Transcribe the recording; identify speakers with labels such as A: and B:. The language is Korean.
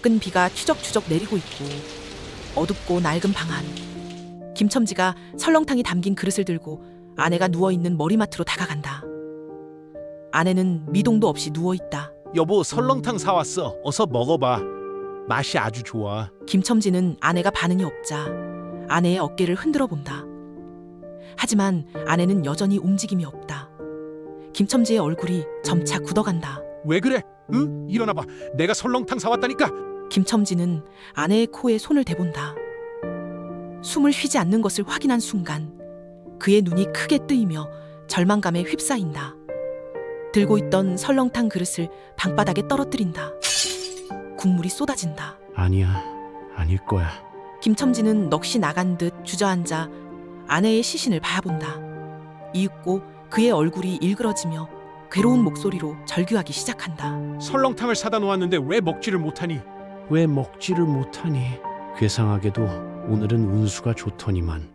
A: 밖은 비가 추적추적 내리고 있고 어둡고 낡은 방 안. 김첨지가 설렁탕이 담긴 그릇을 들고 아내가 누워 있는 머리맡으로 다가간다. 아내는 미동도 없이 누워 있다.
B: 여보 설렁탕 사왔어. 어서 먹어봐. 맛이 아주 좋아.
A: 김첨지는 아내가 반응이 없자 아내의 어깨를 흔들어 본다. 하지만 아내는 여전히 움직임이 없다. 김첨지의 얼굴이 점차 굳어간다.
B: 왜 그래? 응? 일어나봐. 내가 설렁탕 사왔다니까.
A: 김첨지는 아내의 코에 손을 대본다. 숨을 쉬지 않는 것을 확인한 순간 그의 눈이 크게 뜨이며 절망감에 휩싸인다. 들고 있던 설렁탕 그릇을 방바닥에 떨어뜨린다. 국물이 쏟아진다.
B: 아니야. 아닐 거야.
A: 김첨지는 넋이 나간 듯 주저앉아 아내의 시신을 바라본다. 이윽고 그의 얼굴이 일그러지며 괴로운 목소리로 절규하기 시작한다.
B: 설렁탕을 사다 놓았는데 왜 먹지를 못하니? 왜 먹지를 못하니? 괴상하게도 오늘은 운수가 좋더니만